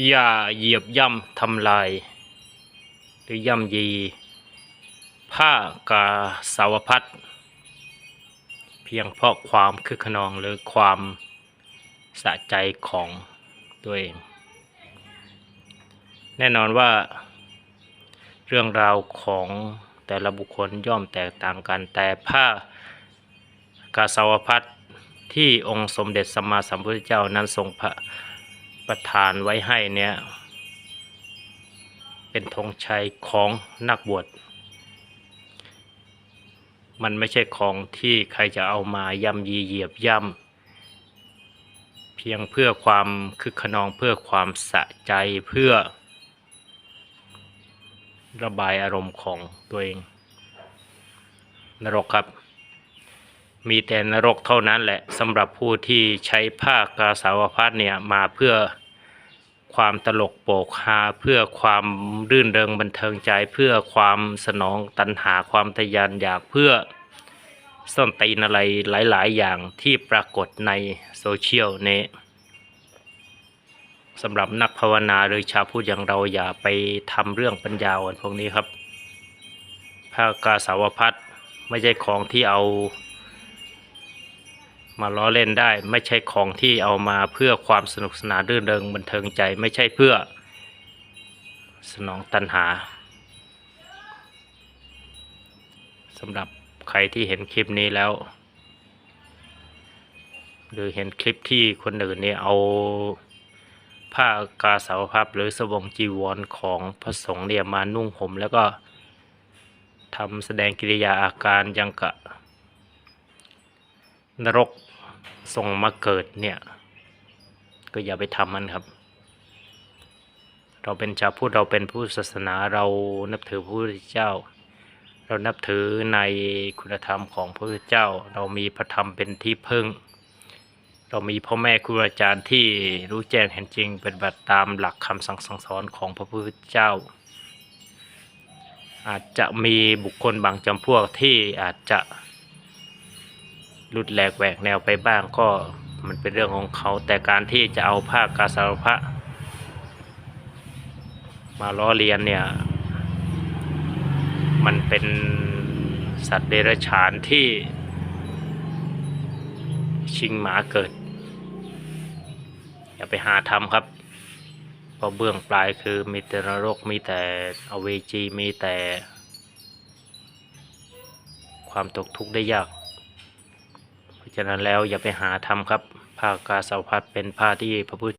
อย่าเหยียบย่ำทำลาย หรือย่ำยี ผ้ากาสาวพัดเพียงเพราะความคึกขนองหรือความสะใจของตัวเอง แน่นอนว่า เรื่องราวของแต่ละบุคคลย่อมแตกต่างกันแต่ผ้ากาสาวพัดที่องค์สมเด็จสัมมาสัมพุทธเจ้านั้นทรงพระ ประทานไว้ให้เนี่ย เป็นธงชัยของนักบวช มันไม่ใช่ของที่ใครจะเอามาย่ำยีเหยียบย่ำ เพียงเพื่อความคึกขนองเพื่อความสะใจเพื่อ ระบายอารมณ์ของตัวเอง นรกครับมีแต่นรกเท่านั้นแหละสำหรับผู้ที่ใช้ผ้ากาสาวพัดเนี่ยมาเพื่อ ความตลกโปกฮาเพื่อความรื่นเริงบันเทิงใจ เพื่อความสนองตัณหาความทะยานอยากเพื่อส้นตีนอะไรหลาย ๆ อย่างที่ปรากฏในโซเชียลนี้สำหรับนักภาวนาหรือชาวพุทธอย่างเราอย่าไปทำเรื่องปัญญาอ่อนพวกนี้ครับผ้ากาสาวพัดไม่ใช่ของที่เอา มาล้อเล่นได้ ไม่ใช่ของที่เอามาเพื่อความสนุกสนานรื่นเริงบันเทิงใจไม่ใช่เพื่อ สนองตัณหาสำหรับใครที่เห็นคลิปนี้แล้ว หรือเห็นคลิปที่คนอื่นเนี่ยเอาผ้ากาสาวพับหรือสบงจีวรของพระสงฆ์เนี่ยมานุ่งห่มแล้วก็ทำแสดงกิริยาอาการยังกะ นรกส่งมาเกิดเนี่ย ก็อย่าไปทำมันครับ เราเป็นชาวพุทธเราเป็นผู้ศาสนาเรานับถือพระพุทธเจ้า เรานับถือในคุณธรรมของพระพุทธเจ้า เรามีพระธรรมเป็นที่พึ่ง เรามีพ่อแม่ครูอาจารย์ที่รู้แจ้งเห็นจริงเป็นบัติตามหลักคำสั่งสอนของพระพุทธเจ้า อาจจะมีบุคคลบางจำพวกที่อาจจะ หลุดแหลกแหวกแนวไปบ้างก็มันเป็นเรื่องของเขา แต่การที่จะเอาผ้ากาสาวพระมาล้อเลียนเนี่ย มันเป็นสัตว์เดรัจฉานที่ ชิงหมาเกิด อย่าไปหาทำครับเพราะเบื้องปลายคือมีแต่นรกมีแต่อเวจีมีแต่ ความตกทุกข์ได้ยาก ฉะนั้นแล้วอย่าไปหาทำครับผ้ากาสาวพัดเป็นผ้าที่พระพุทธ